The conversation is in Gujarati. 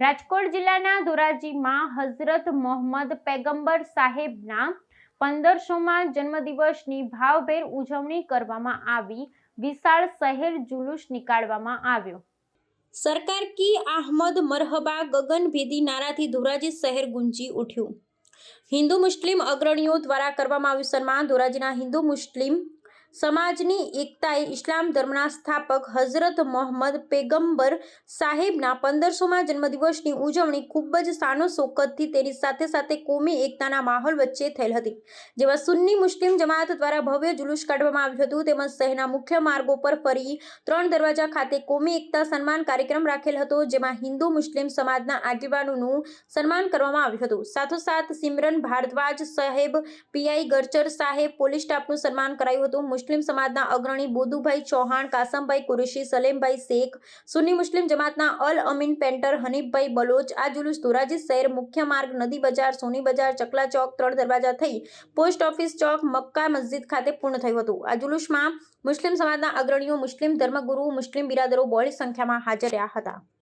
રાજકોટ જિલ્લાના ધોરાજીમાં હઝરત મોહમ્મદ પેગમ્બર સાહેબના પંદરસોમાં જન્મદિવસની ભાવભેર ઉજવણી કરવામાં આવી. વિશાળ શહેર જુલુસ નીકાળવામાં આવ્યો. સરકાર કી આહમદ મરહબા ગગનભેદી નારાથી ધોરાજી શહેર ગુંજી ઉઠ્યું. હિન્દુ મુસ્લિમ અગ્રણીઓ દ્વારા કરવામાં આવ્યું સન્માન ધોરાજીના હિન્દુ મુસ્લિમ સમાજની એકતાએ ઇસ્લામ ધર્મના સ્થાપક હઝરત મોહમ્મદ પેગંબર સાહેબના પંદરસોમાં જન્મદિવસની ઉજવણી ખૂબ જ સાનો શોકતથી તેની સાથે સાથે કોમી એકતાના માહોલ વચ્ચે થયેલ હતી. જેમાં સુન્ની મુસ્લિમ જમાત દ્વારા ભવ્ય જુલુસ કાઢવામાં આવ્યું હતું. તેમજ શહેરના મુખ્ય માર્ગો પર ફરી ત્રણ દરવાજા ખાતે કોમી એકતા સન્માન કાર્યક્રમ રાખેલ હતો, જેમાં હિન્દુ મુસ્લિમ સમાજના આગેવાનોનું સન્માન કરવામાં આવ્યું હતું. સાથોસાથ સિમરન ભારદ્વાજ સાહેબ પીઆઈ ગરચર સાહેબ, પોલીસ સ્ટાફનું સન્માન કરાયું હતું. મુસ્લિમ સમાજના અગ્રણી બોધુભાઈ ચૌહાણ, કાસમભાઈ કુરેશી, સલેમભાઈ શેખ, સુન્ની મુસ્લિમ જમાતના અલ અમીન પેન્ટર હનીફભાઈ બલોચ, આ જુલુસ ધોરાજી શહેર મુખ્ય માર્ગ, નદી બજાર, સોની બજાર, ચકલા ચોક, ત્રણ દરવાજા થઈ પોસ્ટ ઓફિસ ચોક, મક્કા મસ્જિદ ખાતે પૂર્ણ થયું હતું. આ જુલુસમાં મુસ્લિમ સમાજના અગ્રણીઓ, મુસ્લિમ ધર્મગુરુ મુસ્લિમ બિરાદરો બહોળી સંખ્યામાં હાજર રહ્યા હતા.